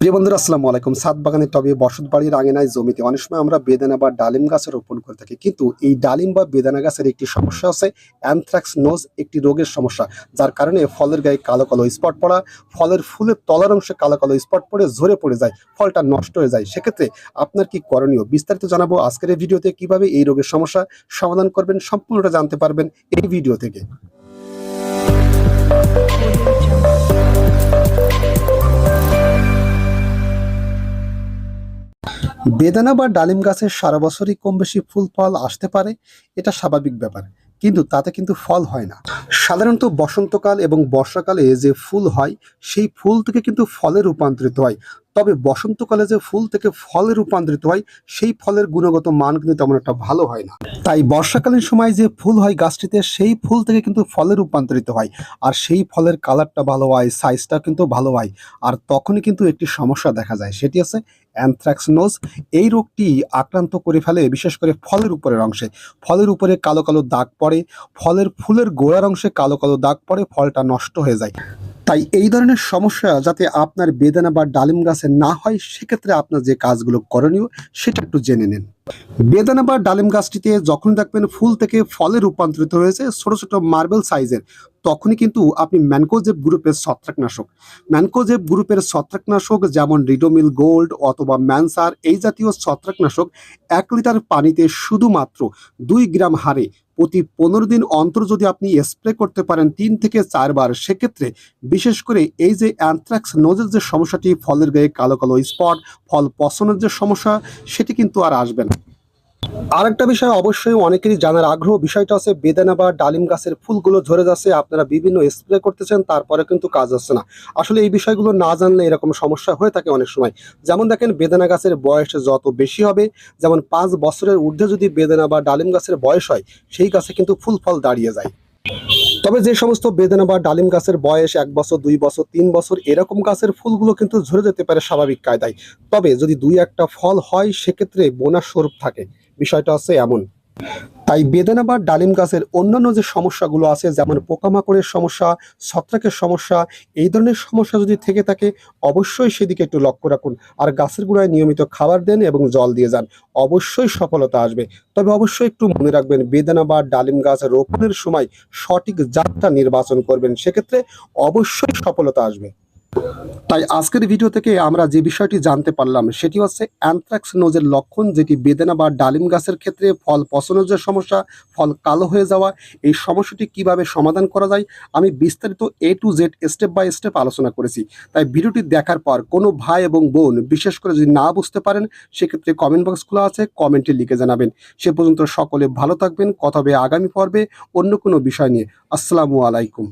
প্রিয় বন্ধুরা, আসসালামু আলাইকুম। সাত বাগানের টবে বসত বাড়ির আঙিনায় জমিতে অনেক সময় আমরা বেদানা বা ডালিম গাছ রোপণ করে থাকি। কিন্তু এই ডালিম বা বেদানা গাছের একটি সমস্যা আছে অ্যানথ্রাক্স নোজ একটি রোগের সমস্যা, যার কারণে ফলের গায়ে কালো কালো স্পট পড়া, ফলের ফুলের তলার অংশে কালো কালো স্পট পড়ে ঝরে পড়ে যায়, ফলটা নষ্ট হয়ে যায়। সেক্ষেত্রে আপনার কি করণীয়? বিস্তারিত জানাব আজকের এই ভিডিওতে, কীভাবে এই রোগের সমস্যা সমাধান করবেন, সম্পূর্ণটা জানতে পারবেন এই ভিডিও থেকে। বেদানা বা ডালিম গাছের সারা বছরই কম বেশি ফুল, ফল আসতে পারে, এটা স্বাভাবিক ব্যাপার। কিন্তু তাতে কিন্তু ফল হয় না। সাধারণত বসন্তকাল এবং বর্ষাকালে যে ফুল হয়, সেই ফুল থেকে কিন্তু ফলে রূপান্তরিত হয়। তবে বসন্তকালে যে ফুল থেকে ফলে রূপান্তরিত হয়, সেই ফলের গুণগত মান কিন্তু তেমন একটা ভালো হয় না। তাই বর্ষাকালীন সময় যে ফুল হয় গাছটিতে, সেই ফুল থেকে কিন্তু ফলে রূপান্তরিত হয়। আর সেই ফলের কালারটা ভালো হয় সাইজটা কিন্তু ভালো হয়। আর তখনই কিন্তু একটি সমস্যা দেখা যায়, সেটি আছে অ্যানথ্রাক্সনোজ এই রোগটি আক্রান্ত করে ফেলে, বিশেষ করে ফলের উপরের অংশে। ফলের উপরে কালো কালো দাগ পড়ে, ফলের ফুলের গোড়ার অংশে কালো কালো দাগ পড়ে, ফলটা নষ্ট হয়ে যায়। তাই এই ধরনের সমস্যা যাতে আপনার বেদানা বা ডালিম গাছে না হয়, সেক্ষেত্রে আপনার যে কাজগুলো করণীয়, সেটা একটু জেনে নিন। বেদানা বা ডালিম গাছটিতে যখন দেখবেন ফুল থেকে ফলে রূপান্তরিত হয়েছে, ছোট ছোট মার্বেল সাইজের, তখনই কিন্তু আপনি ম্যানকোজেব গ্রুপের ছত্রাকনাশক। ম্যানকোজেব গ্রুপের ছত্রাকনাশক যেমন রিডোমিল গোল্ড অথবা ম্যানসার, এই জাতীয় ছত্রাকনাশক এক লিটার পানিতে শুধুমাত্র দুই গ্রাম হারে প্রতি পনেরো দিন অন্তর যদি আপনি স্প্রে করতে পারেন তিন থেকে চারবার, সেক্ষেত্রে বিশেষ করে এই যে অ্যান্থ্রাক্স নোজের যে সমস্যাটি, ফলের গায়ে কালো কালো স্পট ফল পচনের যে সমস্যা, সেটি কিন্তু আর আসবে না। আরেকটা বিষয় অবশ্যই অনেকেরই জানার আগ্রহ, বিষয়টা আছে বেদানা বা ডালিম গাছের ফুলগুলো ঝরে যাচ্ছে, আপনারা বিভিন্ন স্প্রে করতেছেন, তারপরে কিন্তু কাজ হচ্ছে না। আসলে এই বিষয়গুলো না জানলে এরকম সমস্যা হয়ে থাকে অনেক সময়। যেমন দেখেন, বেদানা গাছের বয়স যত বেশি হবে, যেমন পাঁচ বছরের ঊর্ধ্বে যদি বেদানা বা ডালিম গাছের বয়স হয়, সেই গাছে কিন্তু ফুল ফল দাঁড়িয়ে যায়। তবে যে সমস্ত বেদনা বা ডালিম গাছের বয়স এক বছর, দুই বছর, তিন বছর এরকম গাছের ফুলগুলো কিন্তু ঝরে যেতে পারে স্বাভাবিক কায়দায়। তবে যদি দুই একটা ফল হয়, সেক্ষেত্রে বোনাস স্বরূপ থাকে। বিষয়টা হচ্ছে এমন। তাই বেদানা বা ডালিম গাছের অন্যান্য যে সমস্যাগুলো আছে, যেমন পোকামাকড়ের সমস্যা, ছত্রাকের সমস্যা, এই ধরনের সমস্যা যদি থেকে থাকে, অবশ্যই সেদিকে একটু লক্ষ্য রাখুন। আর গাছের গোড়ায় নিয়মিত খাবার দেন এবং জল দিয়ে যান। অবশ্যই সফলতা আসবে। তবে অবশ্যই একটু মনে রাখবেন, বেদানা বা ডালিম গাছ রোপণের সময় সঠিক জাতটা নির্বাচন করবেন। সেক্ষেত্রে অবশ্যই সফলতা আসবে। তাই আজকের ভিডিও থেকে আমরা যে বিষয়টি জানতে পারলাম, সেটি হচ্ছে অ্যানথ্রাক্স নোজের লক্ষণ যেটি বেদানা বা ডালিম গাছের ক্ষেত্রে ফল পচনের যে সমস্যা, ফল কালো হয়ে যাওয়া, এই সমস্যাটি কীভাবে সমাধান করা যায়, আমি বিস্তারিত A to Z step by step আলোচনা করেছি। তাই ভিডিওটি দেখার পর কোনো ভাই এবং বোন বিশেষ করে যদি না বুঝতে পারেন, সেক্ষেত্রে কমেন্ট বক্স খোলা আছে কমেন্টে লিখে জানাবেন। সে পর্যন্ত সকলে ভালো থাকবেন, কথা হবে আগামী পর্বে অন্য কোনো বিষয় নিয়ে। আসসালামু আলাইকুম।